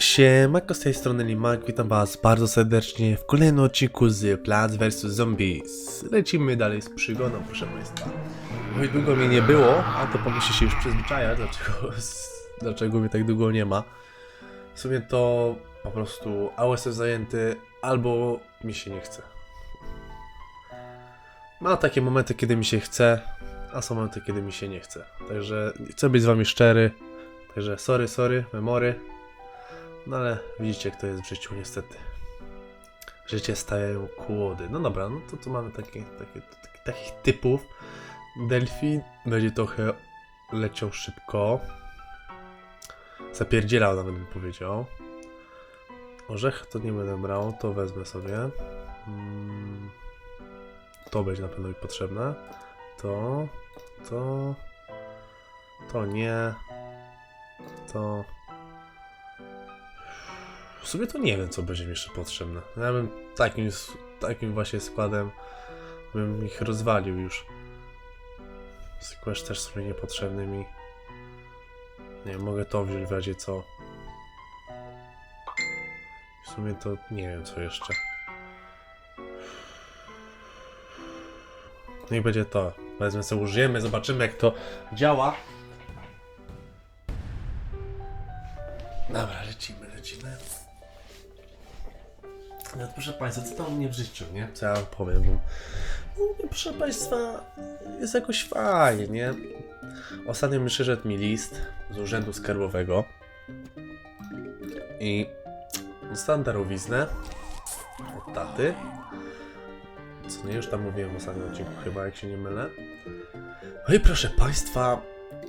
Siemanko, z tej strony Limak, witam was bardzo serdecznie w kolejnym odcinku z Plants vs Zombies. Lecimy dalej z przygodą, proszę państwa. I długo mnie nie było, a to pomyśli się już przyzwyczaja, dlaczego, dlaczego mnie tak długo nie ma. W sumie to po prostu albo jestem zajęty, albo mi się nie chce. Ma takie momenty, kiedy mi się chce, a są momenty, kiedy mi się nie chce. Także chcę być z wami szczery. Także sorry, sorry, memory. No ale widzicie, jak to jest w życiu, niestety. Życie stają kłody. No dobra, no to tu mamy takie, takie, takie, takich typów. Delfin będzie trochę leciał szybko. Zapierdzielał nawet bym powiedział. Orzech to nie będę brał, to wezmę sobie. Mm, To będzie na pewno mi potrzebne. To, to, to nie, to... W sumie to nie wiem, co będzie mi jeszcze potrzebne. Ja bym takim, takim właśnie składem bym ich rozwalił już. Squash też sobie niepotrzebny mi. Nie mogę to wziąć w razie co. W sumie to nie wiem, co jeszcze. Niech będzie to. Wezmę sobie, użyjemy, zobaczymy jak to działa. Dobra, No, proszę Państwa, co tam u mnie w życiu, nie? Co ja powiem? No, proszę Państwa, jest jakoś fajnie, nie? Ostatnio mi przyszedł mi list z urzędu skarbowego i dostałem darowiznę od taty. Co nie, już tam mówiłem w ostatnim odcinku chyba, jak się nie mylę. No i proszę Państwa,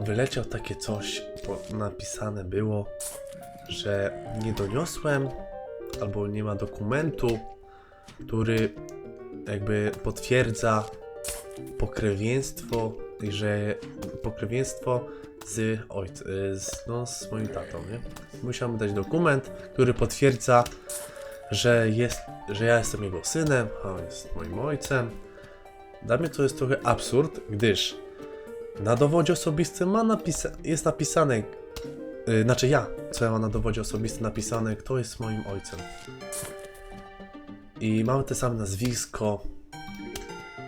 wyleciał takie coś, bo napisane było, że nie doniosłem albo nie ma dokumentu, który jakby potwierdza pokrewieństwo że pokrewieństwo z ojcem, z, no, z moim tatą, nie? Musiałem dać dokument, który potwierdza, że jest, że ja jestem jego synem, a on jest moim ojcem. Dla mnie to jest trochę absurd, gdyż na dowodzie osobistym ma napisa- jest napisane, yy, znaczy ja, co ja mam na dowodzie osobistym napisane, kto jest moim ojcem. I mamy te same nazwisko.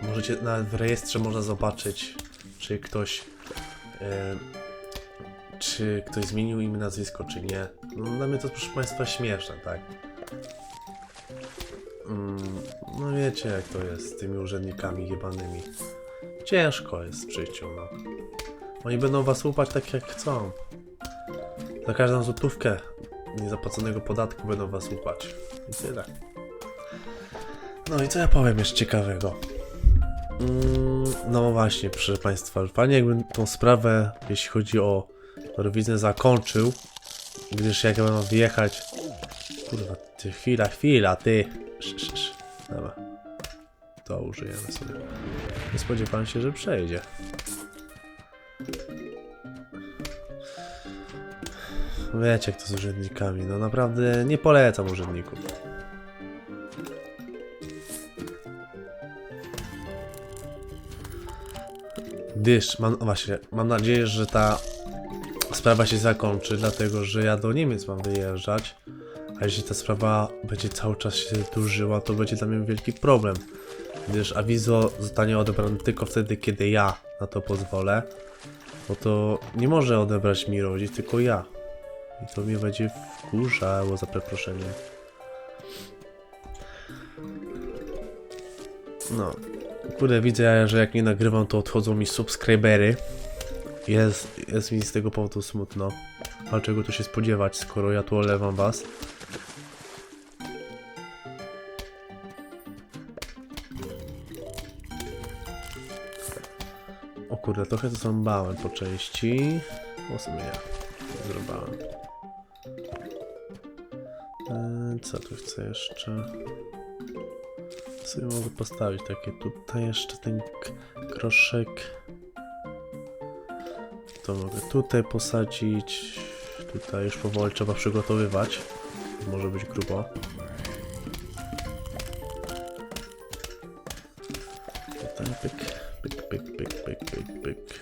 Możecie, nawet w rejestrze można zobaczyć, czy ktoś, yy, czy ktoś zmienił imię, nazwisko, czy nie. No dla mnie to proszę Państwa śmieszne, tak? Mm, no wiecie jak to jest z tymi urzędnikami jebanymi. Ciężko jest w życiu, no. Oni będą was łupać tak jak chcą. Za każdą złotówkę niezapłaconego podatku będą was łupać. I tyle. No i co ja powiem jeszcze ciekawego? Mm, no właśnie, proszę Państwa, fajnie jakbym tą sprawę, jeśli chodzi o Eurowiznę, zakończył, gdyż jak ja mam wyjechać... Kurwa, ty, chwila, chwila, ty. Sz, sz, sz. Dobra. To użyjemy sobie. Nie spodziewałem się, że przejdzie. Wiecie jak to z urzędnikami, no naprawdę nie polecam urzędników. Gdyż, mam, właśnie, mam nadzieję, że ta sprawa się zakończy, dlatego że ja do Niemiec mam wyjeżdżać. A jeśli ta sprawa będzie cały czas się dłużyła, to będzie dla mnie wielki problem. Gdyż awizo zostanie odebrane tylko wtedy, kiedy ja na to pozwolę. Bo to nie może odebrać mi rodzic, tylko ja. I to mnie będzie wkurzało za przeproszeniem. No. Kurde, widzę, że jak nie nagrywam, to odchodzą mi subskrybery. Jest, jest mi z tego powodu smutno. Ale czego tu się spodziewać, skoro ja tu olewam was. O kurde, trochę to zambałem po części. O sumie ja zrobiłem. Co tu chcę jeszcze? Sobie mogę postawić takie tutaj jeszcze ten k- groszek. To mogę tutaj posadzić. Tutaj już powoli trzeba przygotowywać. Może być grubo. Tutaj pyk, pyk, pyk, pyk, pyk, pyk, pyk.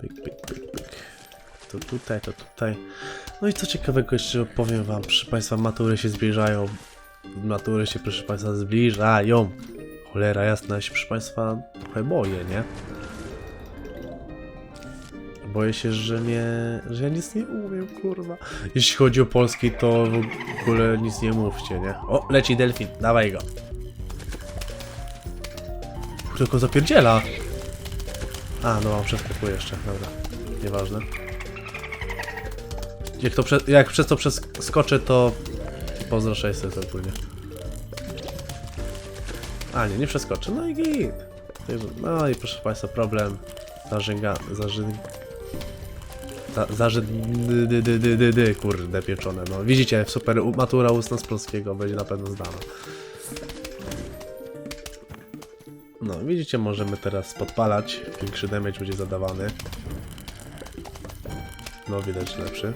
Pyk, pyk, pyk, pyk. Tutaj tutaj, to tutaj. No i co ciekawego jeszcze opowiem wam, proszę państwa, matury się zbliżają. Matury się, proszę państwa, zbliżają. Cholera jasna, ja się, proszę państwa, trochę boję, nie? Boję się, że nie, że ja nic nie umiem, kurwa. Jeśli chodzi o polski, to w ogóle nic nie mówcie, nie? O, leci delfin, dawaj go. Tylko zapierdziela. A, no, przeskakuje jeszcze, dobra. Nieważne. Jak, to prze, jak przez to przeskoczę, to pozdro 600 ogólnie. A nie, nie przeskoczę, no i git. No i proszę Państwa, problem zażynga, zażyn... Za, zażyn... Dy, kurde, pieczone, no. Widzicie, super, matura ustna z polskiego będzie na pewno zdana. No, widzicie, możemy teraz podpalać. Większy damage będzie zadawany. No, widać lepszy.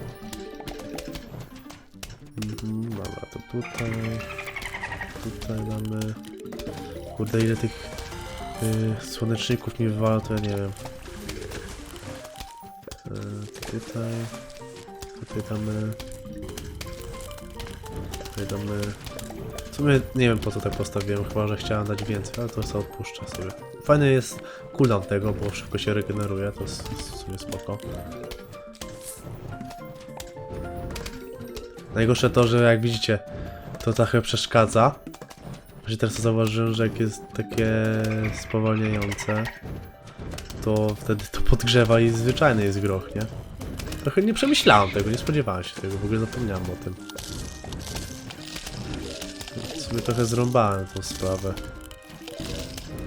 Dobra, to tutaj. Tutaj damy. Kurde, ile tych y, słoneczników mi wywala, to ja nie wiem. Y, tutaj. Tutaj damy. Tutaj damy. W sumie nie wiem po co tak postawiłem, chyba że chciałem dać więcej, ale to sobie odpuszczę sobie. Fajny jest cooldown tego, bo szybko się regeneruje, to jest w sumie spoko. Najgorsze to, że jak widzicie, to trochę przeszkadza. Właśnie teraz zauważyłem, że jak jest takie spowalniające, to wtedy to podgrzewa i zwyczajny jest groch, nie? Trochę nie przemyślałem tego, nie spodziewałem się tego, w ogóle zapomniałem o tym. W sumie trochę zrąbałem tą sprawę.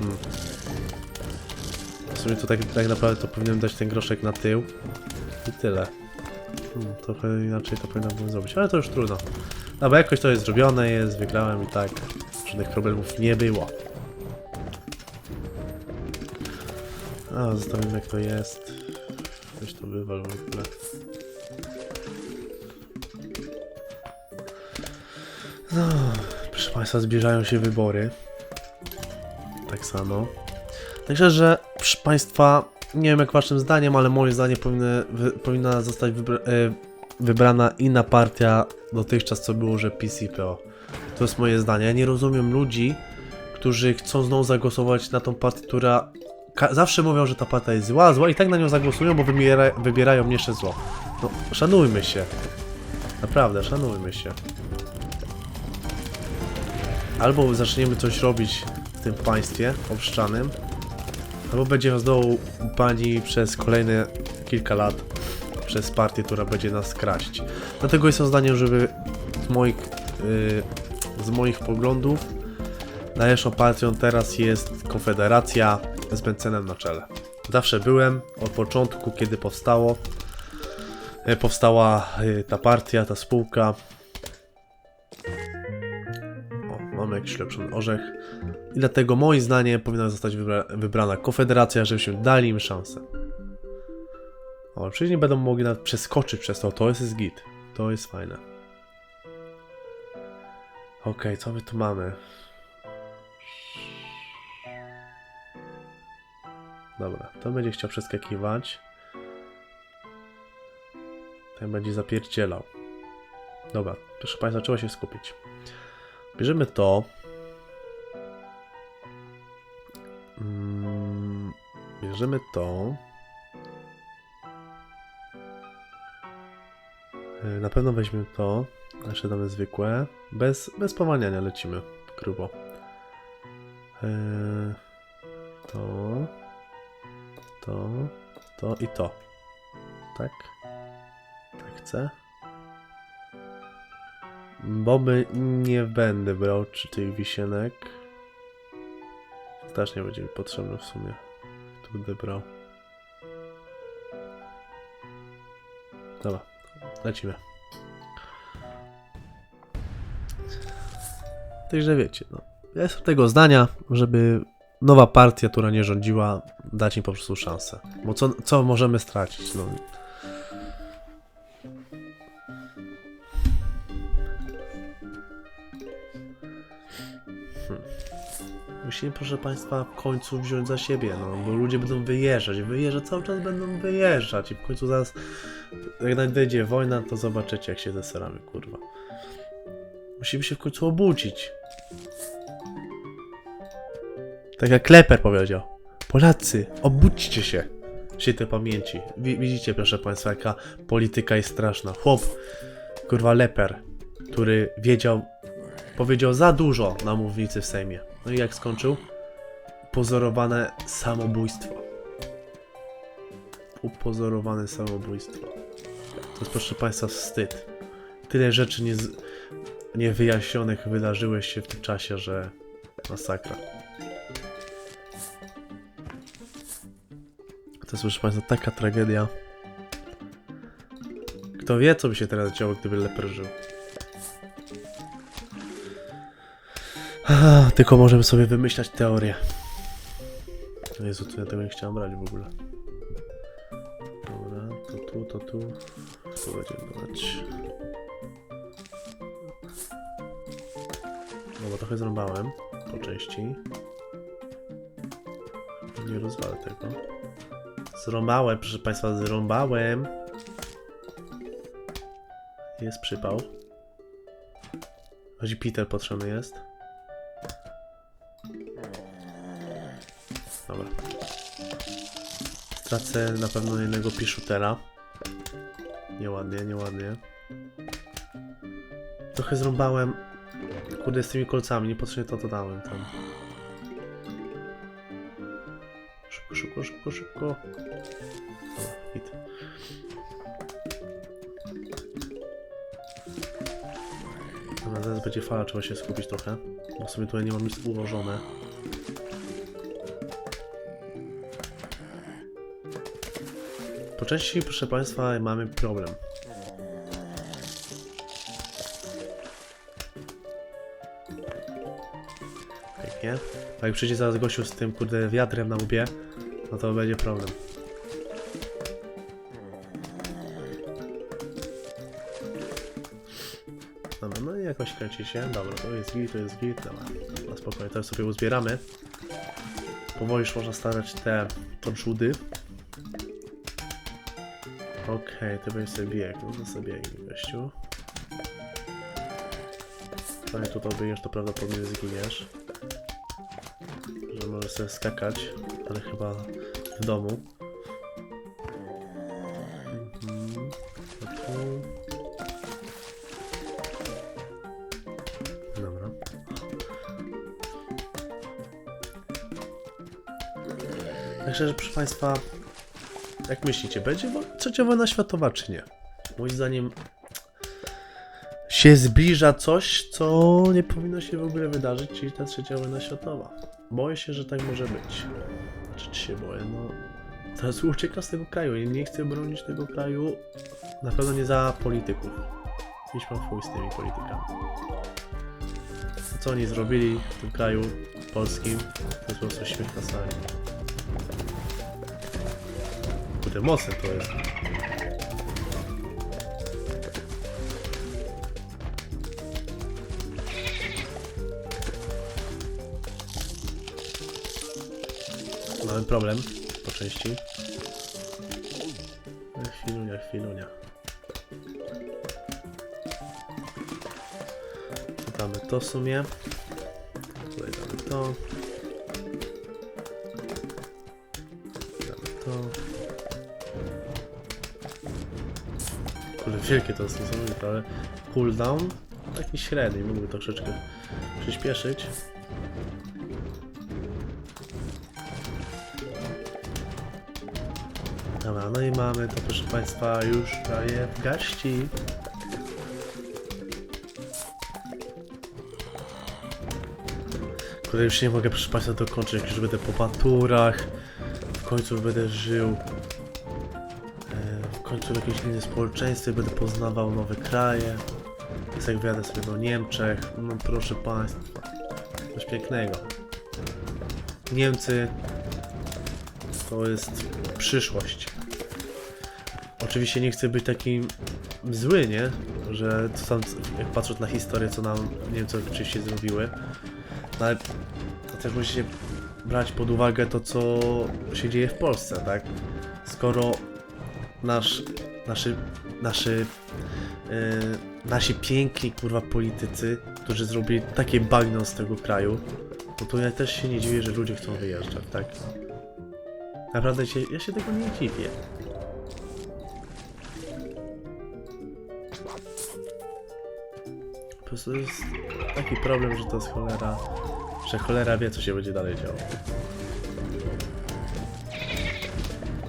Hmm. W sumie to tak, tak naprawdę to powinienem dać ten groszek na tył. I tyle. Hmm, trochę inaczej to powinienem było zrobić, ale to już trudno. No bo jakoś to jest zrobione, jest, wygrałem i tak. Żadnych problemów nie było. A, zostawimy jak to jest. Weź to wywal w ogóle. No, proszę Państwa, zbliżają się wybory. Tak samo. Także, że proszę Państwa, nie wiem jak Waszym zdaniem, ale moim zdaniem powinny, wy, powinna zostać wybra, e, wybrana inna partia dotychczas, co było, że PCPO. To jest moje zdanie. Ja nie rozumiem ludzi, którzy chcą znowu zagłosować na tą partię, która zawsze mówią, że ta partia jest zła, zła i tak na nią zagłosują, bo wybiera, wybierają jeszcze zło. No, szanujmy się. Naprawdę, szanujmy się. Albo zaczniemy coś robić w tym państwie obszczanym, albo będzie znowu pani przez kolejne kilka lat przez partię, która będzie nas kraść. Dlatego jestem zdaniem, żeby z moich, yy, z moich poglądów najlepszą partią teraz jest Konfederacja z Bencenem na czele. Zawsze byłem od początku, kiedy powstało. e, Powstała e, ta partia, ta spółka. O, mamy jakiś lepszy orzech. I dlatego moim zdaniem powinna zostać wybra wybrana Konfederacja, żebyśmy dali im szansę. O, czyli nie będą mogli nawet przeskoczyć przez to. To jest git. To jest fajne. Okej, co my tu mamy? Dobra, to będzie chciał przeskakiwać. Ten będzie zapierdzielał. Dobra, proszę Państwa, trzeba się skupić. Bierzemy to. Bierzemy to. Y, Na pewno weźmiemy to. Jeszcze damy zwykłe. Bez, bez pomaniania lecimy. Grubo. Yy, to. To. To i to. Tak? Tak chcę. Boby nie będę brał czy tych wisienek. Też nie będzie mi potrzebne w sumie. Tu będę brał. Dobra, lecimy. Także wiecie, no. Ja jestem tego zdania, żeby nowa partia, która nie rządziła, dać im po prostu szansę. Bo co, co możemy stracić? No. Musimy, proszę Państwa, w końcu wziąć za siebie, no, bo ludzie będą wyjeżdżać, wyjeżdżać, cały czas będą wyjeżdżać i w końcu zaraz, jak nadejdzie wojna, to zobaczycie, jak się zeseramy, kurwa. Musimy się w końcu obudzić. Tak jak Kleper powiedział. Polacy, obudźcie się. Święte pamięci. Wi- widzicie, proszę Państwa, jaka polityka jest straszna. Chłop, kurwa Leper, który wiedział, powiedział za dużo na mównicy w Sejmie. No i jak skończył? Pozorowane samobójstwo. Upozorowane samobójstwo. To jest, proszę Państwa, wstyd. Tyle rzeczy nie z- niewyjaśnionych wydarzyło się w tym czasie, że masakra. To jest, proszę Państwa, taka tragedia. Kto wie, co by się teraz działo, gdyby Leper żył. Tylko możemy sobie wymyślać teorię. Jezu, to ja tego nie chciałem brać w ogóle. Dobra, to tu, to tu. Tu będziemy brać. No bo trochę zrąbałem po części. Nie rozwalę tego. Zrąbałem, proszę Państwa, zrąbałem. Jest przypał. Chodzi Peter potrzebny jest. Dobra. Stracę na pewno jednego piszutera. Nieładnie, nieładnie. Trochę zrąbałem. Kurde, z tymi kolcami, niepotrzebnie to dodałem tam. Szybko, szybko, szybko, szybko. Dobra, hit. Zaraz będzie fala, trzeba się skupić trochę. Bo sobie tutaj nie mam nic ułożone. Po części, proszę Państwa, mamy problem. Pięknie. A jak przyjdzie zaraz gościu z tym kurde wiatrem na łbie, no to będzie problem. Dobra, no i jakoś kręci się. Dobra, to jest git, to jest git. Dobra, na spokojnie, teraz sobie uzbieramy. Powoli już można stawiać te tonczudy. Okej, to będzie sobie bieg. No to sobie bieg, gościu. No i tutaj biegniesz, to prawdopodobnie zginiesz. Że możesz sobie skakać, ale chyba w domu. Mhm. Dobra. Także, proszę Państwa, jak myślicie, będzie trzecia wojna światowa, czy nie? Moim zdaniem się zbliża coś, co nie powinno się w ogóle wydarzyć, czyli ta trzecia wojna światowa. Boję się, że tak może być. Czy, czy się boję? No, teraz ucieka z tego kraju. Nie, nie chcę bronić tego kraju. Na pewno nie za polityków. Idź pan chuj z tymi politykami. Co oni zrobili w tym kraju polskim, to jest po prostu śmiech na sali. Kurde, mocne to jest. Mamy problem po części. Chwilunia, chwilunia. Damy to w sumie. Tutaj damy to. Wielkie to jest niesamowite, ale cooldown taki średni, mógłby troszeczkę przyspieszyć. Dobra, no i mamy to proszę Państwa już prawie w garści. Kurde, już nie mogę proszę Państwa dokończyć, już będę po maturach, w końcu będę żył, w jakimś innym społeczeństwie, będę poznawał nowe kraje, jak wyjadę sobie do Niemczech, no proszę Państwa, coś pięknego. Niemcy to jest przyszłość. Oczywiście nie chcę być taki zły, nie? Że to tam, jak patrząc na historię, co nam Niemcy oczywiście zrobiły. No ale też musicie brać pod uwagę to, co się dzieje w Polsce, tak? Skoro nasz, naszy, naszy, yy, nasi piękni, kurwa, politycy, którzy zrobili takie bagno z tego kraju, no to ja też się nie dziwię, że ludzie chcą wyjeżdżać, tak? Naprawdę się, ja się tego nie dziwię. Po prostu jest taki problem, że to jest cholera, że cholera wie, co się będzie dalej działo.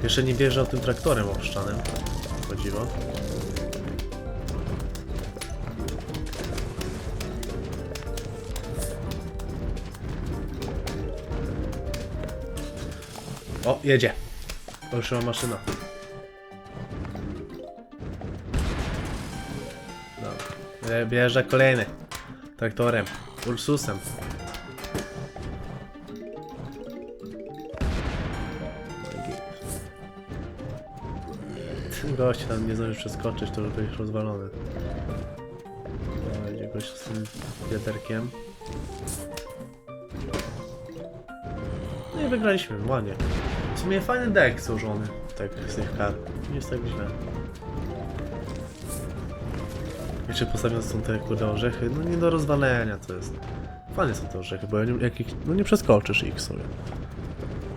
Jeszcze nie o tym traktorem opuszczanym. Chodziło. O, jedzie. Ruszyła maszyna. Dobra. E, kolejny. Traktorem. Ursusem. Gość tam nie zdąży przeskoczyć, to już będzie rozwalony. Będzie gość z tym wiaderkiem. No i wygraliśmy, ładnie. W sumie fajny deck złożony, tak z tych kart. Nie jest tak źle. Jeszcze postawiając są te kurde orzechy, no nie do rozwalenia to jest. Fajne są te orzechy, bo jak ich, no nie przeskoczysz ich sobie.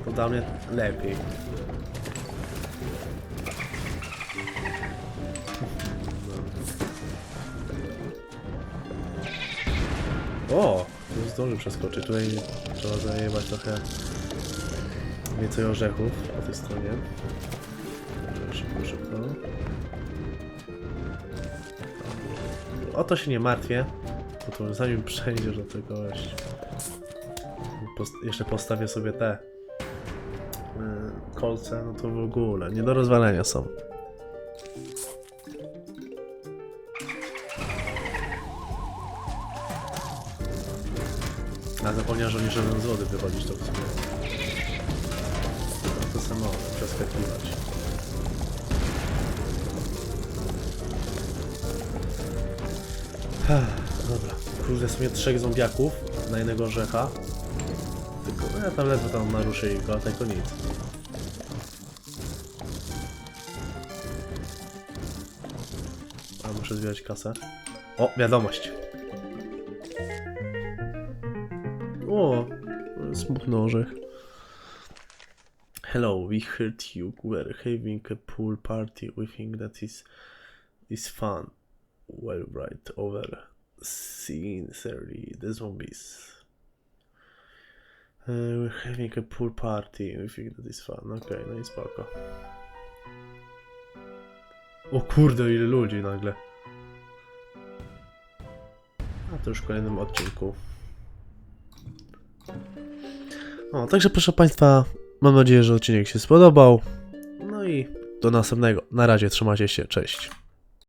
To dla mnie lepiej. O! Tu zdążył przeskoczyć. Tutaj trzeba zajebać trochę więcej orzechów po tej stronie. Dobrze, Szybko, szybko. O to się nie martwię. Bo to zanim przejdziesz do tego. Post jeszcze postawię sobie te yy, kolce, no to w ogóle nie do rozwalenia są. A zapomniałem, że oni żaden z wody to w sumie. To samo, przeskakiwać. Dobra, kurde, w sumie trzech zombiaków na jednego orzecha. Tylko, no ja tam ledwo tam naruszę ich go, a tylko nic. A muszę zbierać kasę. O, wiadomość. Smutny orzech. Hello, we heard you were having a pool party. We think that is is fun. Well, right over. Sincerely, the zombies. Uh, we're having a pool party. We think that is fun. Okej, no i spoko. O kurde, ile ludzi nagle. A to już w kolejnym odcinku. O, także proszę Państwa, mam nadzieję, że odcinek się spodobał. No i do następnego. Na razie, trzymajcie się, cześć.